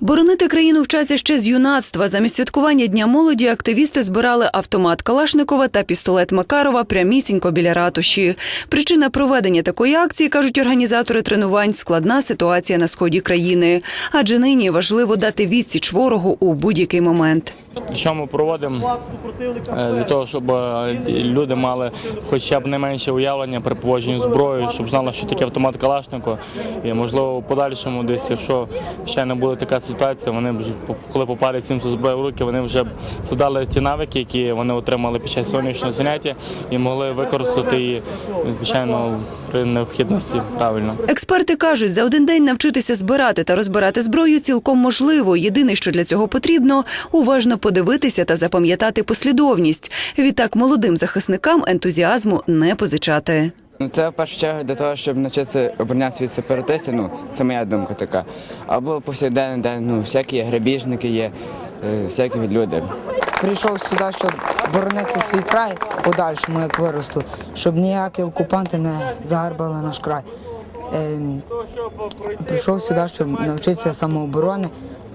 Боронити країну вчаться ще з юнацтва. Замість святкування Дня молоді активісти збирали автомат Калашникова та пістолет Макарова прямісінько біля ратуші. Причина проведення такої акції, кажуть організатори тренувань, складна ситуація на сході країни. Адже нині важливо дати відсіч ворогу у будь-який момент. Що ми проводимо Е, для того, щоб е, люди мали хоча б не менше уявлення при поводженні зброї, щоб знали, що таке автомат Калашникова. І можливо, в подальшому, десь, якщо ще не буде така ситуація, вони вже коли попадуть цим зброю в руки, вони вже б задали ті навики, які вони отримали під час сьогоднішнього заняття, і могли використати її, звичайно, при необхідності правильно. Експерти кажуть, за один день навчитися збирати та розбирати зброю цілком можливо. Єдине, що для цього потрібно, уважно подивитися та запам'ятати послідовність. Відтак молодим захисникам ентузіазму не позичати. Ну, це в першу чергу для того, щоб навчитися оборонятися від сепаратистів, ну це моя думка така. Або повсякденно, де ну, всякі є грабіжники є, е, всякі люди. Прийшов сюди, щоб боронити свій край подальшому, як виросту, щоб ніякі окупанти не загарбали наш край. Ем, прийшов сюди, щоб навчитися самооборони,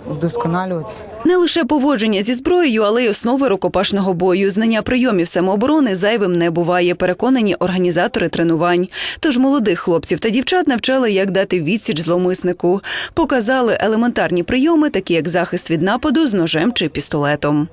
вдосконалюватися. Не лише поводження зі зброєю, але й основи рукопашного бою. Знання прийомів самооборони зайвим не буває. Переконані організатори тренувань. Тож молодих хлопців та дівчат навчали, як дати відсіч зловмиснику. Показали елементарні прийоми, такі як захист від нападу з ножем чи пістолетом.